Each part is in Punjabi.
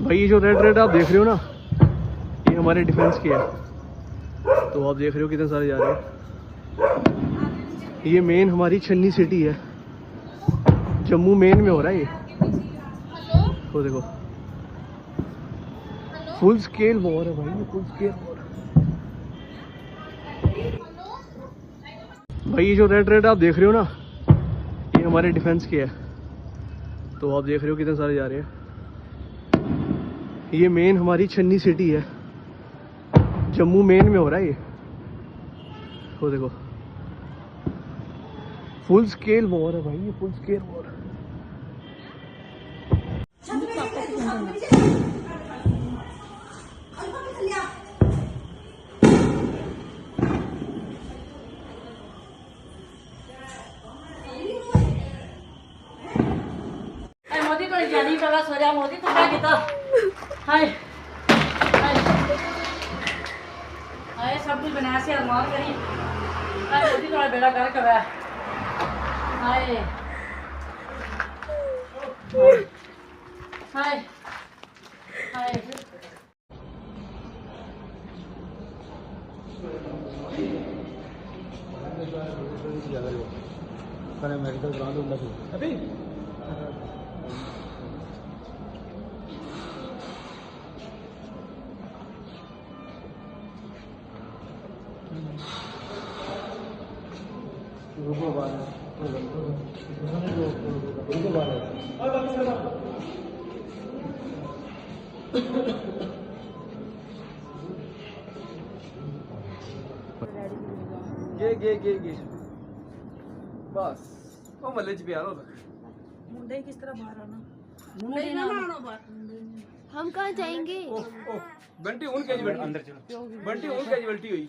भाई, ये जो रेड रेड आप देख रहे हो ना, ये हमारे डिफेंस के है। तो आप देख रहे हो कितने सारे जा रहे हैं। ये मेन हमारी छन्नी सिटी है। जम्मू मेन में हो रहा है ये। वो देखो। फुल स्केल वॉर है भाई फुल स्केल भाई, ये जो रेड रेड आप देख रहे हो ना, ये हमारे डिफेंस के है। तो आप देख रहे हो कितने सारे जा रहे हैं। ये मेन हमारी छन्नी सिटी है। जम्मू मेन में हो रहा है ये। वो देखो। फुल स्केल वॉर है भाई, ये फुल स्केल वॉर मोदी तो हाय। हाय। सब कुछ बनाया से अरमान करी। हाय छोटी थोड़ा बेड़ा कर कर। हाय। हाय। हाय। मेडिकल ग्राउंड अभी? गे गे गे गे। बस। ओ मल्ले जी बिहार मुंडे किस तरह बाहर आना? मुंडे ना आना बात हम कहाँ जाएँगे? ओ ओ बंटी उन कैजुअलिटी अंदर चलो। बंटी उन कैजुअलिटी हुई।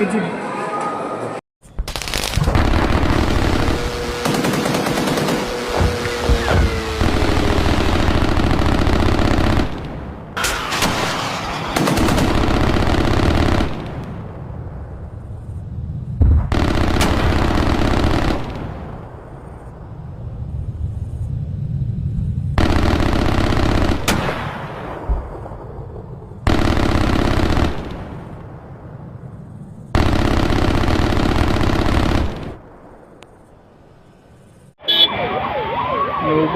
이집.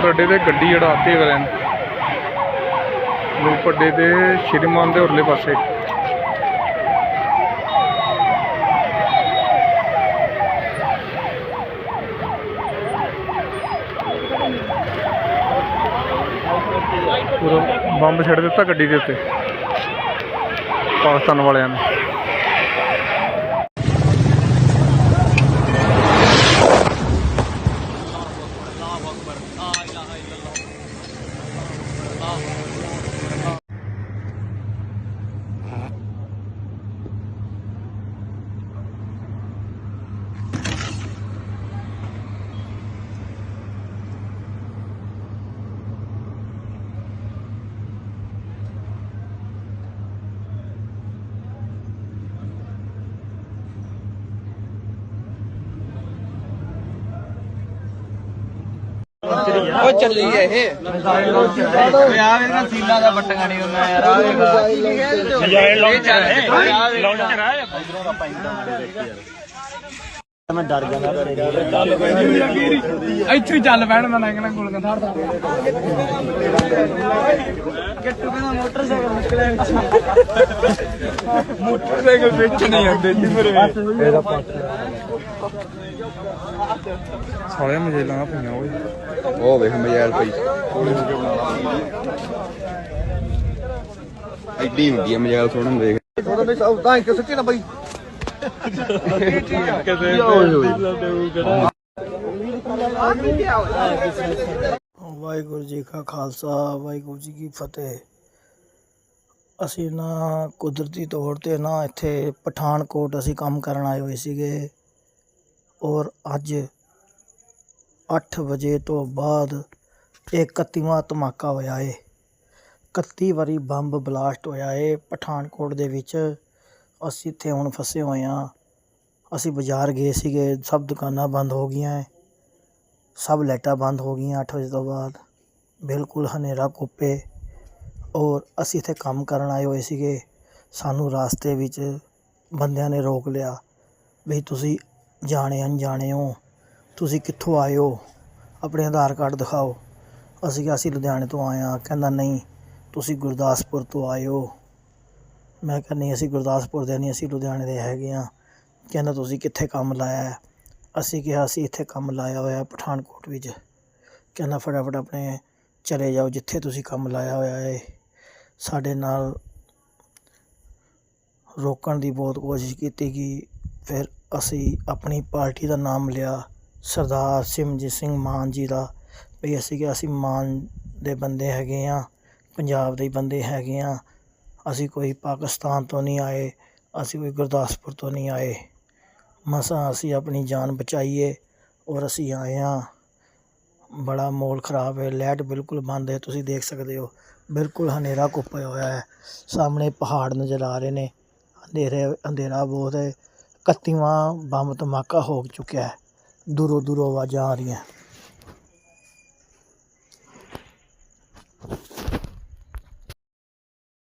ਨੂਪਰ ਅੱਡੇ ਤੇ ਗੱਡੀ ਅੜਾਤੀ ਅਗਲੇ ਨੇ। ਨੂਪਰ ਅੱਡੇ ਤੇ ਸ਼੍ਰੀਮਾਨ ਦੇ ਉਰਲੇ ਪਾਸੇ। ਪੂਰਾ ਬੰਬ ਛੱਡ ਦਿੱਤਾ ਗੱਡੀ ਦੇ ਉੱਤੇ। ਪਾਕਿਸਤਾਨ ਵਾਲਿਆਂ ਨੇ। ਉਹ ਚੱਲੀ ਹੈ ਇਹ। ਯਾਰ ਇਹਨਾਂ ਸੀਲਾਂ ਦਾ ਬੱਟੀਆਂ ਨਹੀਂ ਉਹਨਾਂ ਯਾਰ ਆ ਨਜ਼ਾਰੇ ਲਾਉਂਚ ਹੈ। ਲਾਉਂਚ ਹੈ। ਮੈਂ ਡਰ ਜਾਂਦਾ ਇੱਥੇ ਹੀ ਚੱਲ ਪੈਣ ਮੈਂ ਕਹਿੰਦਾ ਗੋਲ ਥਾੜ ਦਾ ਗੱਟੂ ਕਹਿੰਦਾ ਮੋਟਰਸਾਈਕਲ ਨਿਕਲਿਆ ਮੋਟਰਸਾਈਕਲ ਵਿੱਚ ਨਹੀਂ ਆਉਂਦੇ ਜੀ ਮੇਰੇ। ਸਾਲੇ ਮਜੇਲਾਂ ਪਈਆਂ ਓਏ। ਉਹ ਵੇਖ ਮਜੈਲ ਪਈ। ਐਡੀ ਹੁੰਦੀ ਆ ਮਜੈਲ ਸੁਣਨ ਵੇਖ। ਵਾਹਿਗੁਰੂ ਜੀ ਕਾ ਖਾਲਸਾ ਵਾਹਿਗੁਰੂ ਜੀ ਕੀ ਫਤਿਹ। ਅਸੀਂ ਨਾ ਕੁਦਰਤੀ ਤੌਰ ਤੇ ਨਾ ਇੱਥੇ ਪਠਾਨਕੋਟ ਅਸੀਂ ਕੰਮ ਕਰਨ ਆਏ ਹੋਏ ਸੀਗੇ। ਔਰ ਅੱਜ ਅੱਠ ਵਜੇ ਤੋਂ ਬਾਅਦ ਇਹ 31ਵਾਂ ਧਮਾਕਾ ਹੋਇਆ ਏ। 31 ਵਾਰੀ ਬੰਬ ਬਲਾਸਟ ਹੋਇਆ ਏ। ਪਠਾਨਕੋਟ ਦੇ ਵਿੱਚ ਅਸੀਂ ਇੱਥੇ ਹੁਣ ਫਸੇ ਹੋਏ ਹਾਂ। ਅਸੀਂ ਬਾਜ਼ਾਰ ਗਏ ਸੀਗੇ। ਸਭ ਦੁਕਾਨਾਂ ਬੰਦ ਹੋ ਗਈਆਂ ਹੈ ਸਭ ਲਾਈਟਾਂ ਬੰਦ ਹੋ ਗਈਆਂ 8 ਵਜੇ ਤੋਂ ਬਾਅਦ। ਬਿਲਕੁਲ ਹਨੇਰਾ ਕੋਪੇ। ਔਰ ਅਸੀਂ ਇੱਥੇ ਕੰਮ ਕਰਨ ਆਏ ਹੋਏ ਸੀਗੇ। ਸਾਨੂੰ ਰਾਸਤੇ ਵਿੱਚ ਬੰਦਿਆਂ ਨੇ ਰੋਕ ਲਿਆ ਵੀ ਤੁਸੀਂ ਜਾਣੇ ਅਣਜਾਣੇ ਹੋ। ਤੁਸੀਂ ਕਿੱਥੋਂ ਆਏ ਹੋ? ਆਪਣੇ ਆਧਾਰ ਕਾਰਡ ਦਿਖਾਓ। ਅਸੀਂ ਕਿਹਾ, ਅਸੀਂ ਲੁਧਿਆਣੇ ਤੋਂ ਆਏ ਹਾਂ। ਕਹਿੰਦਾ, ਨਹੀਂ, ਤੁਸੀਂ ਗੁਰਦਾਸਪੁਰ ਤੋਂ ਆਏ ਹੋ। ਮੈਂ ਕਿਹਾ, ਨਹੀਂ, ਅਸੀਂ ਗੁਰਦਾਸਪੁਰ ਦੇ ਨਹੀਂ, ਅਸੀਂ ਲੁਧਿਆਣੇ ਦੇ ਹੈਗੇ ਹਾਂ। ਕਹਿੰਦਾ, ਤੁਸੀਂ ਕਿੱਥੇ ਕੰਮ ਲਾਇਆ ਹੈ? ਅਸੀਂ ਕਿਹਾ, ਅਸੀਂ ਇੱਥੇ ਕੰਮ ਲਾਇਆ ਹੋਇਆ ਪਠਾਨਕੋਟ ਵਿੱਚ। ਕਹਿੰਦਾ, ਫਟਾਫਟ ਆਪਣੇ ਚਲੇ ਜਾਓ, ਜਿੱਥੇ ਤੁਸੀਂ ਕੰਮ ਲਾਇਆ ਹੋਇਆ ਹੈ। ਸਾਡੇ ਨਾਲ ਰੋਕਣ ਦੀ ਬਹੁਤ ਕੋਸ਼ਿਸ਼ ਕੀਤੀ ਕਿ ਫਿਰ ਅਸੀਂ ਆਪਣੀ ਪਾਰਟੀ ਦਾ ਨਾਮ ਲਿਆ। ਸਰਦਾਰ ਸਿਮਰਜੀਤ ਸਿੰਘ ਮਾਨ ਜੀ ਦਾ। ਵੀ ਅਸੀਂ ਕਿਹਾ, ਅਸੀਂ ਮਾਨ ਦੇ ਬੰਦੇ ਹੈਗੇ ਹਾਂ ਪੰਜਾਬ ਦੇ ਬੰਦੇ ਹੈਗੇ ਹਾਂ ਅਸੀਂ ਕੋਈ ਪਾਕਿਸਤਾਨ ਤੋਂ ਨਹੀਂ ਆਏ, ਅਸੀਂ ਕੋਈ ਗੁਰਦਾਸਪੁਰ ਤੋਂ ਨਹੀਂ ਆਏ। ਮਸਾਂ ਅਸੀਂ ਆਪਣੀ ਜਾਨ ਬਚਾਈਏ ਔਰ ਅਸੀਂ ਆਏ ਹਾਂ ਬੜਾ ਮਾਹੌਲ ਖਰਾਬ ਹੈ। ਲਾਈਟ ਬਿਲਕੁਲ ਬੰਦ ਹੈ। ਤੁਸੀਂ ਦੇਖ ਸਕਦੇ ਹੋ, ਬਿਲਕੁਲ ਹਨੇਰਾ ਕੁੱਪਿਆ ਹੋਇਆ ਹੈ। ਸਾਹਮਣੇ ਪਹਾੜ ਨਜ਼ਰ ਆ ਰਹੇ ਨੇ। ਅੰਧੇਰੇ ਅੰਧੇਰਾ ਬਹੁਤ ਹੈ। 31ਵਾਂ ਬੰਬ ਧਮਾਕਾ ਹੋ ਚੁੱਕਿਆ ਹੈ। ਦੂਰੋਂ ਦੂਰੋਂ ਆਵਾਜ਼ਾਂ ਆ ਰਹੀਆਂ।